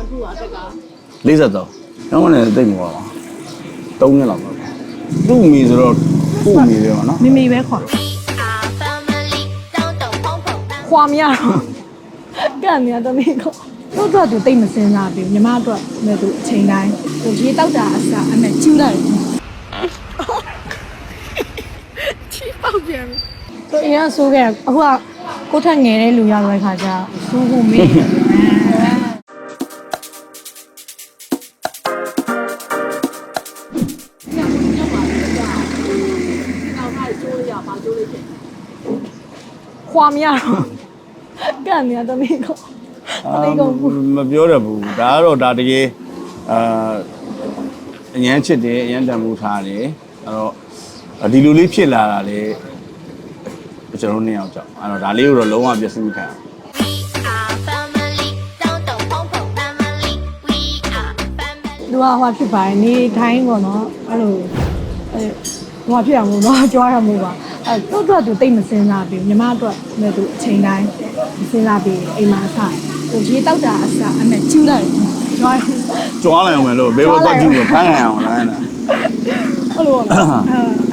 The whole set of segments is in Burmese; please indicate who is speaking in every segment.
Speaker 1: အခုကအသက်က
Speaker 2: 43ကျောင်းနဲ့တိတ်မပါဘူး3နှစ်လောက်ပါသူ့မိဆိုတော့ကို့မိပဲပါနော်
Speaker 3: မိမိပဲခေါ်ခွာမရတော့ကန့်နေရတော့မိကောသူ့အတွက်သူတိတ်မစင်းစားဘူးညီမအတွက်လည်းသူအချိန်တိုင်းဟိုရေတောက်တာအစားအမေကျူးလိုက်တယ်ချီပေါက်ပြန်သူအရင်ဆိုးခဲ့အခုကကိုထက်ငယ်တဲ့လူရောက်တဲ့ခါကျစူးဖို့မေးတယ် ခွာမရတော့ကန့်နေရတော့မိကောတိတ်ကုန်ဘူး
Speaker 2: မပြောရဘူးဒါကတော့ဒါတကယ်အာအញ្ញမ်းချစ်တယ်အញ្ញမ်းတန်ဖိုးထားတယ်အဲ့တော့ဒီလိုလေးဖြစ်လာတာလေကျွန်တော်တို့နှစ်ယောက်ကြောင့်အဲ့တော့ဒါလေးကိုတော့လုံးဝပြည့်စုံခံအောင်
Speaker 3: သူကဟိုဖြစ်ပါတယ်နေတိုင်းပေါ့နော်အဲ့လိုအဲဟိုဖြစ်အောင်လို့နော်ကြွားရမို့ပါ အဲသူ့အတွက်သူတိတ်မစင်းစားဘူးညီမအတွက်လည်းသူအချိန်တိုင်းမစင်းစားဘူးအိမ်မှာအစားဟိုရေတောက်တာအစားအမေကျူးလိုက်တယ်ကြွား
Speaker 2: ကြွားလိုက်အောင်မယ်လို့ဘေးဘောတော့ကြည့်လို့ဖမ်းရအောင်လားအဲ့ဒါ
Speaker 3: အဲ့လိုပေါ့နော်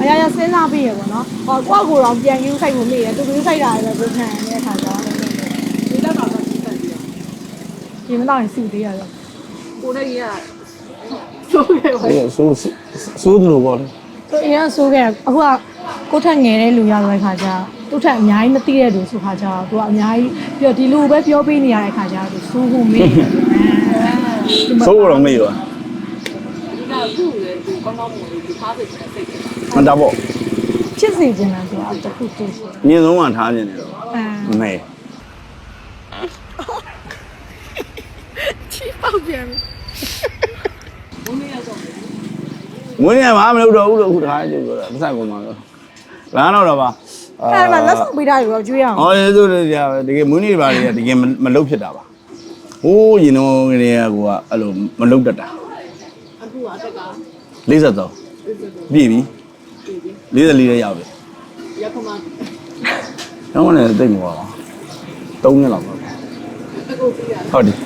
Speaker 3: အဲအရာရာစဉ်းစားပြီးရပေါ့နော်ဟောကိုယ့်ကိုယ်တော့ပြန်ယူခိုက်ဖို့မေ့ရတူတူခိုက်တာလည်းကိုခံရတဲ့အခါကျတော့
Speaker 1: ဒီလက်ကတော့ကြီးဖက်ပြီးတော့
Speaker 3: ဒီမတော့ရင်စီသေးရတယ်
Speaker 1: ကိုနဲ့ကြီးကဆိုးခဲ့ပါ
Speaker 2: အဲ့ဆိုးဆိုးတယ်လို့ပေါ့လေ
Speaker 3: သူအရင်ဆိုးခဲ့အခုက ကိုထက်ငယ်တဲ့လူရောက်တဲ့ခါကျသူ့ထက်အများကြီးမသိတဲ့လူဆိုခါကျတော့သူကအများကြီးပြီးတော့ဒီလူပဲပြောပေးနေရတဲ့ခါကျတော့သူစိုးဖို့မေ့တယ်
Speaker 2: ဆိုးတော့မေ့ရော
Speaker 1: ဒီကခုလေဒီကောင်းကောင်းမွန်လေးဒီဖားစိတ်နဲ့စိတ်တယ်
Speaker 2: မတာပေါ့
Speaker 3: ချစ်စေချင်တယ်ဆိုတာတခုတည်းဆို
Speaker 2: မြင်ဆုံးကထားနေတယ်တော့
Speaker 3: အဲ
Speaker 2: မေ
Speaker 3: ချီပေါက်ပြန်
Speaker 1: ဘုန်းကြီးရောက်တော့
Speaker 2: ငွေနေမှာမလုပ်တော့ဘူးလို့အခုတခါကျပြောတာပတ်စံကုန်မှာတော့ လာတော့တော့ပါ
Speaker 3: အဲ့မှာလက်ဆောင်ပေးတာရောကျွေးအောင်
Speaker 2: အော်ရေဆိုတကယ်မွေးနေ့ပါလေတကယ်မလုပ်ဖြစ်တာပါဟိုးရင်တော့ငရေကကိုကအဲ့လိုမလုပ်တတ်တာ
Speaker 1: အခုကအသက်က
Speaker 2: 43ပြည့်ပြီ44လည်းရောက်ပြီ
Speaker 1: ရခမ
Speaker 2: ကျောင်းနဲ့တိတ်မပါဘူး3နှစ်လောက်ပါ
Speaker 1: အခုပြီးရ
Speaker 2: ဟုတ်တယ်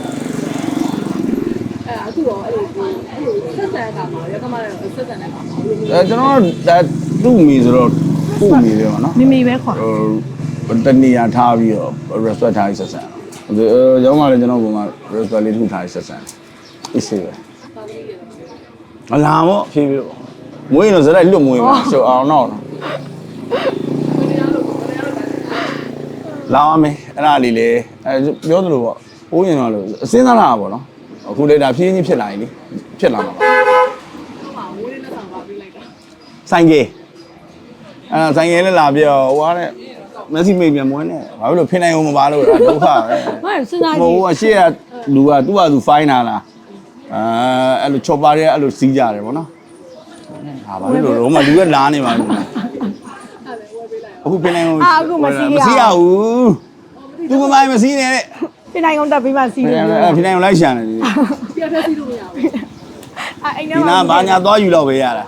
Speaker 1: အဲအခုတော့အဲ့လိုအဲ့လိုဆက်ဆံတာမှာရခမလည်းဆက်ဆံတဲ့အခါမှာ
Speaker 2: အဲကျွန်တော်ဒါသူ့မိဆိုတော့ ကို့မိပဲပါနော်
Speaker 3: မိမိပဲခေါ်
Speaker 2: ဟိုတနေရာထားပြီးတော့ respect ထားပြီးဆက်ဆံတော့အဲကျောင်းမှာလည်းကျွန်တော်ကမှ respect လေးထုတ်ထားပြီးဆက်ဆံအစ်စေပဲ
Speaker 1: သာသမီရ
Speaker 2: မလာတော့ဖြည်းဖြည်းပေါ့မွေးရင်တော့ဇရက်လွတ်မွေးပါရှုပ်အောင်တော့လာအောင်မယ်အဲ့ဒါလေးလေအဲပြောသလိုပေါ့ဟိုးရင်တော့လို့အစင်းသားလာပါပေါ့နော်အခုလေဒါဖြည်းဖြည်းဖြစ်လာရင်လေဖြစ်လာမှာပါ
Speaker 1: မှာဝိုးလေးနဲ့ဆောင်ပါ ပြီးလိုက်တာ
Speaker 2: ဆိုင်ကေအဲဆိုင်ကေလည်းလာပြတော့ဟိုကတဲ့မက်ဆီမိတ်ပြန်မွေးနေဘာလို့လို့ဖင်နိုင်အောင်မပါလို့ဒုက္ခပဲ
Speaker 3: ဟုတ်စဉ်းစား
Speaker 2: ဟို
Speaker 3: ကြည့်
Speaker 2: အရှိကလူကသူ့ဟာသူဖိုင်းလာလားအဲအဲ့လိုချော်ပါတဲ့အဲ့လိုစီးကြတယ်ဗောနော်ဟာဘာလို့လို့မလူကလာနေပါဘူး
Speaker 1: အဲ့လေဝယ်ပေးလိုက်
Speaker 2: အခုပြင်နိုင်အောင်
Speaker 3: အာအခုမစီးရ
Speaker 2: မစီးရဘူးသူမမိုင်းမစီးနဲ့တဲ့
Speaker 3: ပြင်နိုင်အောင်တက်ပြီးမှစီး
Speaker 2: ပြင်
Speaker 3: နေ
Speaker 2: နိုင်
Speaker 3: တယ်
Speaker 2: အောင်ပြင်နိုင်အောင်လိုက်ရှာနေတယ်
Speaker 1: ပြက်ပြက်စီးလို့မရဘူး
Speaker 3: အဲ့အိမ်ထဲ
Speaker 2: ဒီ
Speaker 3: မှာ
Speaker 2: နာဘာညာသွားယူတော့ပဲရတာ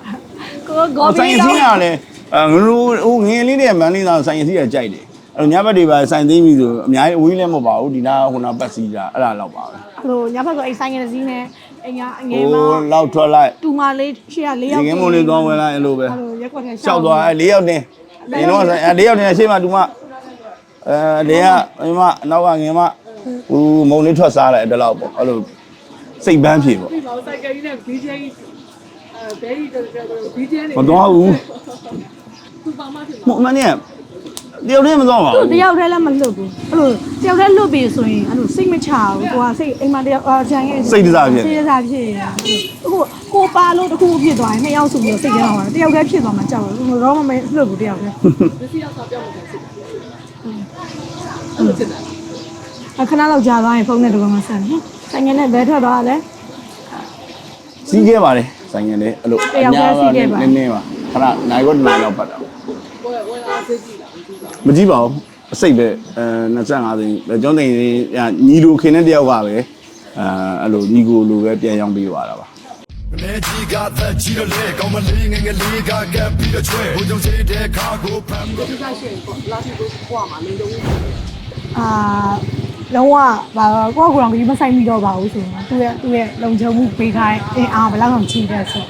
Speaker 3: ကိုဂေါ်ဘီ
Speaker 2: ဆိုင်စီးရလဲ အဲငရိုးဟိုငယ်လေးတဲ့မန်းလေးသားဆိုင်စီးရကြိုက်တယ်အဲ့ညဘက်တွေပါဆိုင်သိမ်းပြီဆိုအများကြီးအဝေးလည်းမဟုတ်ပါဘူးဒီနာဟိုနာပတ်စီးတာအဲ့ဒါတော့ပါပဲ
Speaker 3: ဟိုညဘက်ကအိမ်ဆိုင်ငယ်စီးနေအိမ်ကအငယ်မ
Speaker 2: ဟိုလောက်ထွက်လိုက်
Speaker 3: တူမလေးရှေ့က၄
Speaker 2: ဒီ
Speaker 3: ယောက်
Speaker 2: ငယ်မုံလေးသွားဝင်လိုက်အဲ့လိုပဲ
Speaker 3: အဲ့လိုရက်ကွက်ထဲ
Speaker 2: ရှောက်သွားအဲ၄ယောက်တင်ဒီတော့အဲ၄ယောက်တင်ရှေ့မှာတူမအဲလေကမိမနောက်ကငယ်မဟိုမုံလေးထွက်စားလိုက်အဲ့ဒါတော့ပေါ့အဲ့လိုစိတ်ပန်းဖြေပေါ့
Speaker 1: ပြီးပါဦးစိုက်ကကြီးနဲ့ DJ အဲဘယ်ဒီတော်တော် DJ နဲ့
Speaker 2: မသွားဘူး
Speaker 1: သူပါ မဖြစ်
Speaker 2: မမနဲ့တယောက်တည်းမသွားပါ
Speaker 3: သူ
Speaker 2: ဘူး
Speaker 3: တယောက်တည်းလည်းမလွတ်ဘူးအဲ့လိုတယောက်တည်းလွတ်ပြီဆိုရင်အဲ့လိုစိတ်မချဘူးကိုကစိတ်အိမ်မှာတယောက်အာဂျန်ရဲ့
Speaker 2: စိတ်တစားဖြစ်
Speaker 3: စိတ်တစားဖြစ်ရအခုကိုပါလို့တခုဖြစ်သွားရင်နှစ်ယောက်ဆိုပြီးစိတ်ထဲမှာတယောက်တည်းဖြစ်သွားမှကြောက်တယ်တော့မမလွတ်ဘူးတယောက်တည်း
Speaker 1: မစီရောက်တာပြောင်းလို့ဖြစ်တယ်အဲ့လိုဖြစ်တယ်
Speaker 3: အခဏလောက်ကြာသွားရင်ဖုန်းနဲ့တော့မှဆက်တယ်ဆိုင်ငယ်နဲ့ဘဲထွက်သွားတယ်
Speaker 2: စီးခဲ့ပါတယ်ဆိုင်ငယ်လေးအဲ့လို
Speaker 3: တယောက်တည်းစီးခဲ့ပါ
Speaker 2: နည်းနည်းပါ ခဏနိုင်ကောနိုင်တော့ပတ်တာ
Speaker 1: ဝယ်ဝယ်အားစိတ်ကြည့်လာဘူးသူက
Speaker 2: မကြည့်ပါဘူးအစိတ်ပဲအဲ25သိန်းကျောင်းသိန်းညီလိုခင်တဲ့တယောက်ကပဲအဲအဲ့လိုညီကိုလိုပဲပြန်ရောက်ပြီးသွားတာပါ
Speaker 4: နေကြီးကသက်ကြီးတော့လေကောင်းမလေးငယ်ငယ်လေးကကပ်ပြီးတော့ချွဲဘုံကြုံစိတဲ့ခါကိုဖမ်းလို့
Speaker 1: ဒီကရှိရင်ပေါ့လာရှိကိုကွာမှာနေတော့
Speaker 3: အာလုံးဝဘာကိုယ့်ကိုယ်ကောင်ကြီးမဆိုင်မိတော့ပါဘူးဆိုရင်သူ့ရဲ့သူ့ရဲ့လုံခြုံမှုပေးထားတဲ့အင်အားဘယ်လောက်အောင်ချိတဲ့ဆို